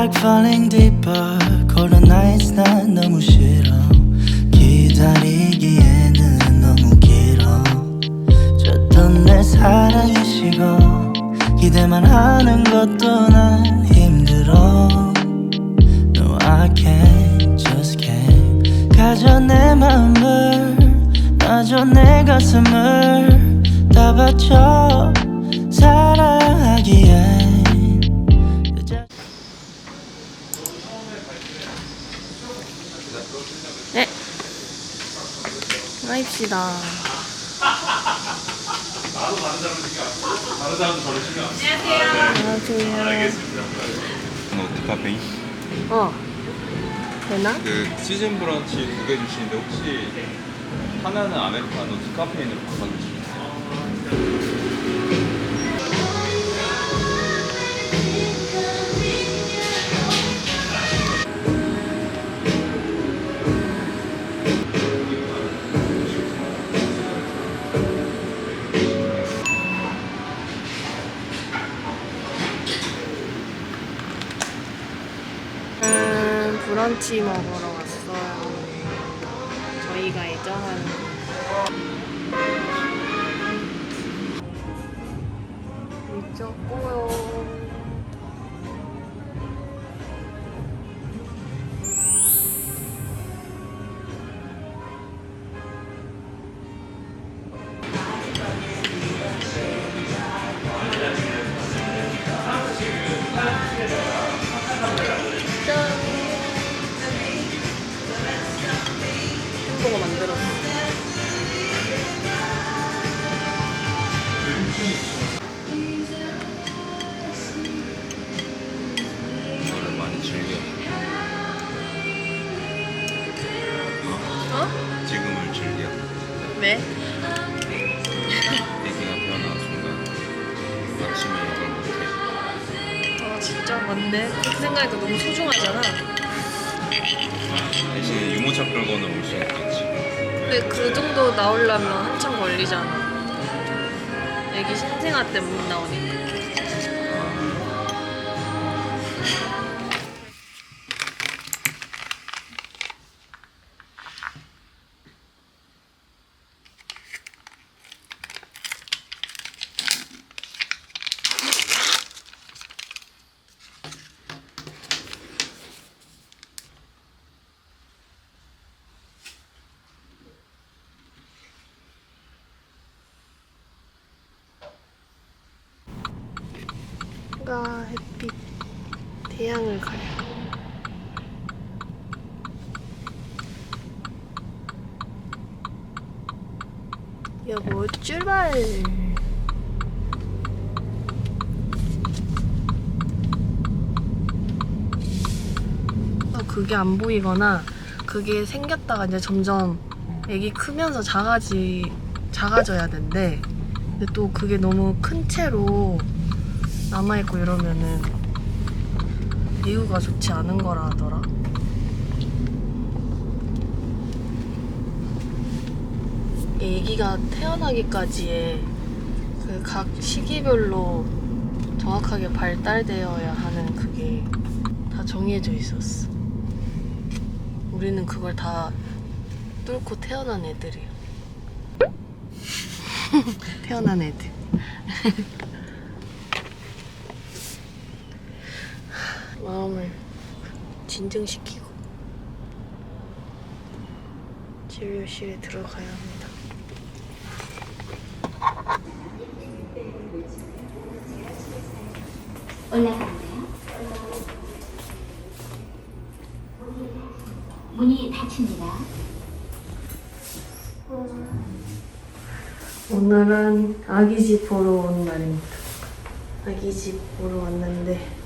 like falling deeper. Cold nights 난 너무 싫어. 기다리기에는 너무 길어. 줬던 내 사랑이 식어 기대만 하는 것도 난 힘들어. No I can't just can't. 가져 내 마음을 놔줘 내 가슴을 다 바쳐 하입시다. 안녕하세요. 뭐 디카페인? 어. 되나? 그 시즌 브런치 두 개 주시는데 혹시 하나는 아메리카노 디카페인으로 바꿔주시겠어요? 브런치 먹으러 왔어요. 저희가 예정하는. 미쳤고요. 어? 지금을 즐겨 왜? 애기가 태어나는 순간 아침에 이걸 못해 아 진짜 맞네. 그렇게 생각하니까 너무 소중하잖아. 대신에 유모차 끌고는 올 수 있겠지 근데 그 정도 나오려면 한참 걸리잖아. 애기 신생아 때 못 나오니까. 태양을 가려. 여보 출발. 어, 그게 안 보이거나 그게 생겼다가 이제 점점 애기 크면서 작아지 작아져야 된대. 근데 또 그게 너무 큰 채로 남아있고 이러면은 미우가 좋지 않은 거라 하더라. 애기가 태어나기까지의 그 각 시기별로 정확하게 발달되어야 하는 그게 다 정해져 있었어. 우리는 그걸 다 뚫고 태어난 애들이야. 태어난 애들. 마음을 진정시키고 진료실에 들어가야 합니다. 올라가는데요. 문이 닫힙니다. 오늘은 아기 집 보러 온 날입니다. 아기 집 보러 왔는데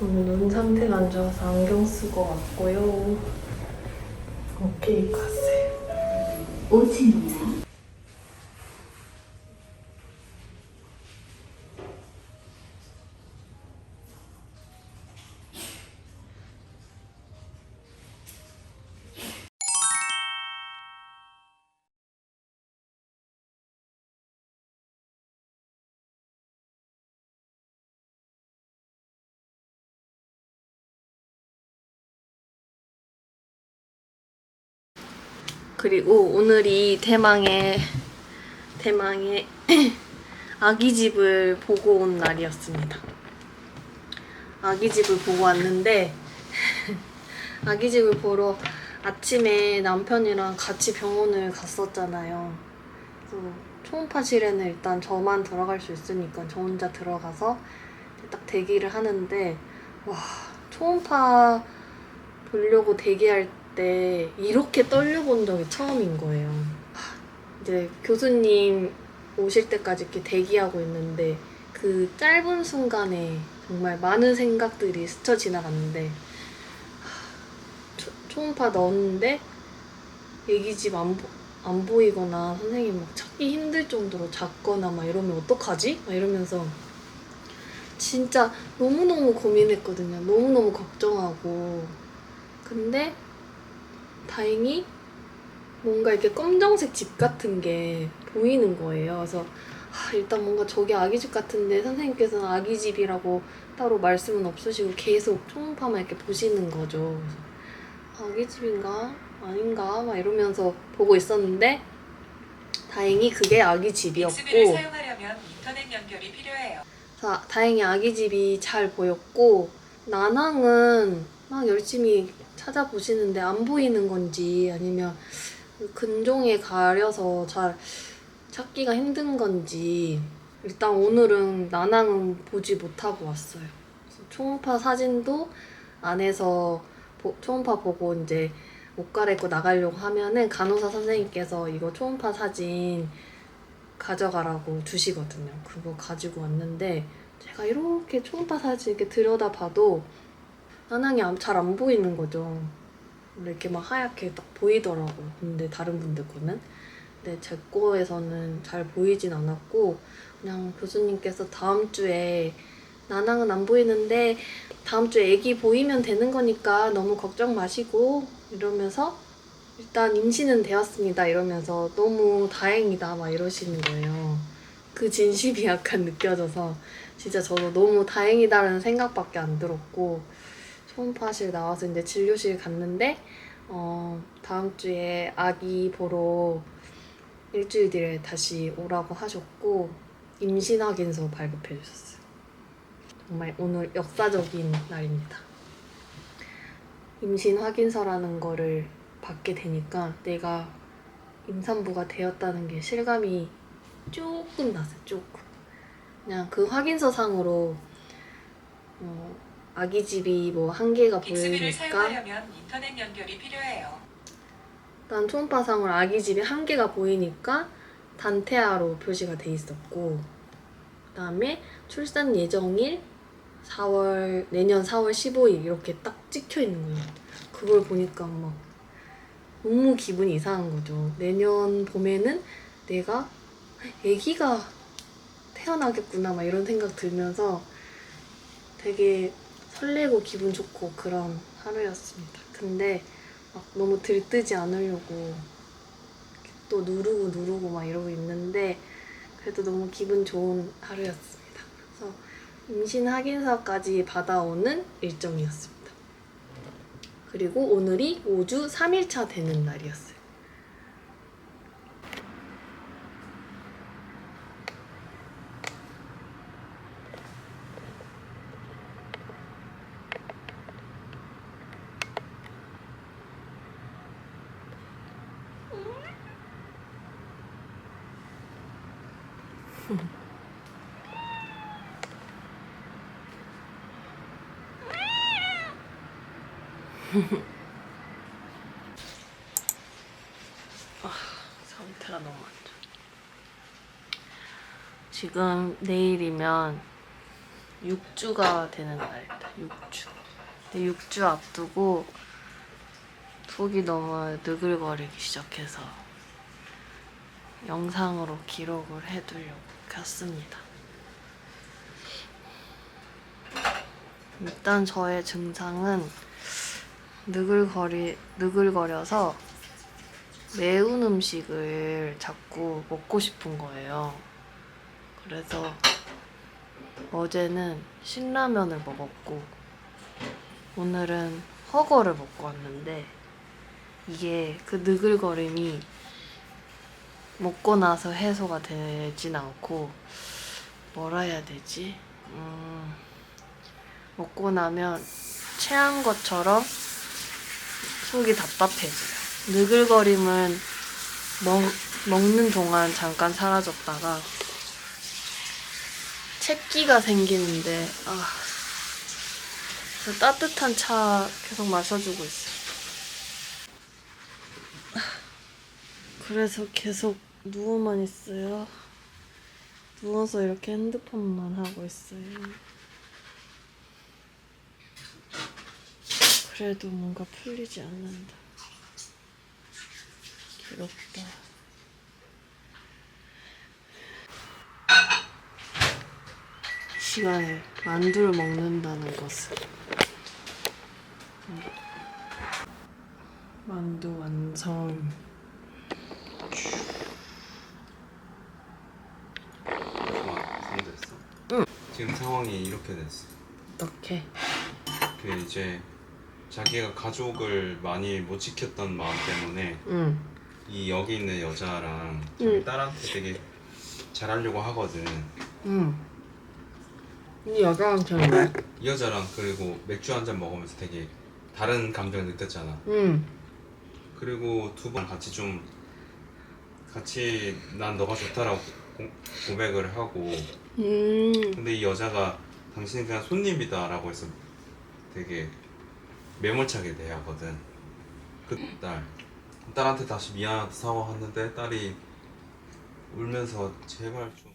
오늘 눈 상태가 안 좋아서 안경 쓰고 왔고요. 오케이 갔어요. 5층입 그리고 오늘이 대망의 대망의 아기 집을 보고 온 날이었습니다. 아기 집을 보고 왔는데 아기 집을 보러 아침에 남편이랑 같이 병원을 갔었잖아요. 그래서 초음파실에는 일단 저만 들어갈 수 있으니까 저 혼자 들어가서 딱 대기를 하는데 와 초음파 보려고 대기할 때 이렇게 떨려본 적이 처음인 거예요. 하, 이제 교수님 오실 때까지 이렇게 대기하고 있는데 그 짧은 순간에 정말 많은 생각들이 스쳐 지나갔는데 하, 초, 초음파 넣었는데 애기 집안안 보이거나 선생님 막 찾기 힘들 정도로 작거나 막 이러면 어떡하지? 막 이러면서 진짜 너무너무 고민했거든요. 너무너무 걱정하고. 근데 다행히 뭔가 이렇게 검정색 집 같은 게 보이는 거예요. 그래서 아, 일단 뭔가 저기 아기집 같은데 선생님께서는 아기집이라고 따로 말씀은 없으시고 계속 초음파만 이렇게 보시는 거죠. 그래서 아기집인가? 아닌가? 막 이러면서 보고 있었는데 다행히 그게 아기집이었고 다행히 아기집이 잘 보였고 나낭은 막 열심히 찾아보시는데 안 보이는 건지 아니면 그 근종에 가려서 잘 찾기가 힘든 건지 일단 오늘은 나낭은 보지 못하고 왔어요. 초음파 사진도 안에서 보- 초음파 보고 이제 옷 갈아입고 나가려고 하면은 간호사 선생님께서 이거 초음파 사진 가져가라고 주시거든요. 그거 가지고 왔는데 제가 이렇게 초음파 사진 이렇게 들여다봐도 나낭이 잘 안 보이는 거죠. 이렇게 막 하얗게 딱 보이더라고요. 근데 다른 분들 거는. 근데 제 거에서는 잘 보이진 않았고 그냥 교수님께서 다음 주에 나낭은 안 보이는데 다음 주에 애기 보이면 되는 거니까 너무 걱정 마시고 이러면서 일단 임신은 되었습니다 이러면서 너무 다행이다 막 이러시는 거예요. 그 진심이 약간 느껴져서 진짜 저도 너무 다행이다라는 생각밖에 안 들었고 초음파실 나와서 이제 진료실 갔는데 어, 다음 주에 아기 보러 일주일 뒤에 다시 오라고 하셨고 임신 확인서 발급해 주셨어요. 정말 오늘 역사적인 날입니다. 임신 확인서라는 거를 받게 되니까 내가 임산부가 되었다는 게 실감이 조금 났어요. 조금. 그냥 그 확인서 상으로 어, 아기 집이 뭐한 개가 믹스비를 보이니까 사용하려면 인터넷 연결이 필요해요. 일단 초음파상으로 아기 집이 한 개가 보이니까 단태아로 표시가 돼 있었고 그다음에 출산 예정일 4월 내년 4월 15일 이렇게 딱 찍혀 있는 거예요. 그걸 보니까 막 너무 기분이 이상한 거죠. 내년 봄에는 내가 아기가 태어나겠구나 막 이런 생각 들면서 되게 설레고 기분 좋고 그런 하루였습니다. 근데 막 너무 들뜨지 않으려고 또 누르고 누르고 막 이러고 있는데 그래도 너무 기분 좋은 하루였습니다. 그래서 임신 확인서까지 받아오는 일정이었습니다. 그리고 오늘이 5주 3일차 되는 날이었어요. 상태가 너무 안 좋아. 지금 내일이면 6주가 되는 날입니다. 6주. 근데 6주 앞두고 속이 너무 느글거리기 시작해서 영상으로 기록을 해두려고 켰습니다. 일단 저의 증상은 느글거리, 느글거려서 매운 음식을 자꾸 먹고 싶은 거예요. 그래서 어제는 신라면을 먹었고 오늘은 허거를 먹고 왔는데 이게 그 느글거림이 먹고 나서 해소가 되진 않고 뭐라 해야 되지? 음, 먹고 나면 체한 것처럼 속이 답답해져요. 느글거림은 먹, 먹는 동안 잠깐 사라졌다가 채기가 생기는데 아, 따뜻한 차 계속 마셔주고 있어요. 그래서 계속 누워만 있어요. 누워서 이렇게 핸드폰만 하고 있어요. 그래도 뭔가 풀리지 않는다. 괴롭다. 이 시간에 만두를 먹는다는 것을. 음. 만두 완성. 좋아, 상됐어. 응. 지금 상황이 이렇게 됐어. 어떻게? 그 이제 자기가 가족을 많이 못 지켰던 마음 때문에 응. 이 여기 있는 여자랑 응. 자기 딸한테 되게 잘하려고 하거든. 응. 이 여자한테는 왜? 이 여자랑 그리고 맥주 한 잔 먹으면서 되게 다른 감정 느꼈잖아. 응. 그리고 두 번 같이 좀 같이 난 너가 좋다라고 고, 고백을 하고 음. 근데 이 여자가 당신은 그냥 손님이다라고 해서 되게 매몰차게 대하거든. 그 딸. 딸한테 다시 미안하다 사과했는데 딸이 울면서 제발 좀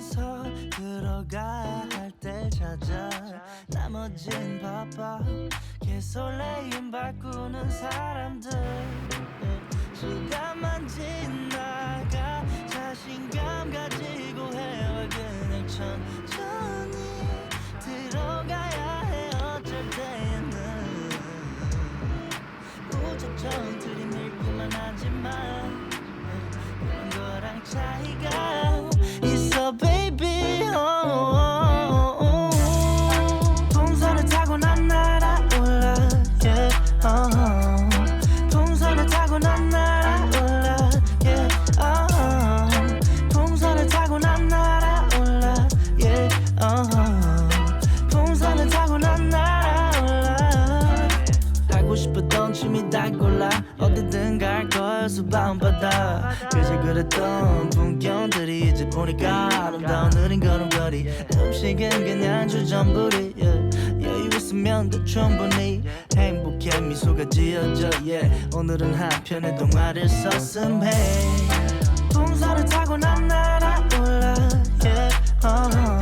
보면서 들어가야 할 때 찾아. 나머진 바빠. 개설레임 바꾸는 사람들 시간만 지나가 자신감 가지고 헤어 그냥 천천히 들어가야 해. 어쩔 때는 무작정 들이밀기만 하지만 그런 거랑 차이가 스트레스 밤바다 그제 그랬던 풍경들이 이제 보니까 아름다운 느린 걸음걸이 음식은 그냥 주전부리 여유 있으면 더 충분히 행복해 미소가 지어져 yeah. 오늘은 한편의 동화를 썼음 해 풍선을 타고 난 날아올라 yeah. uh -huh.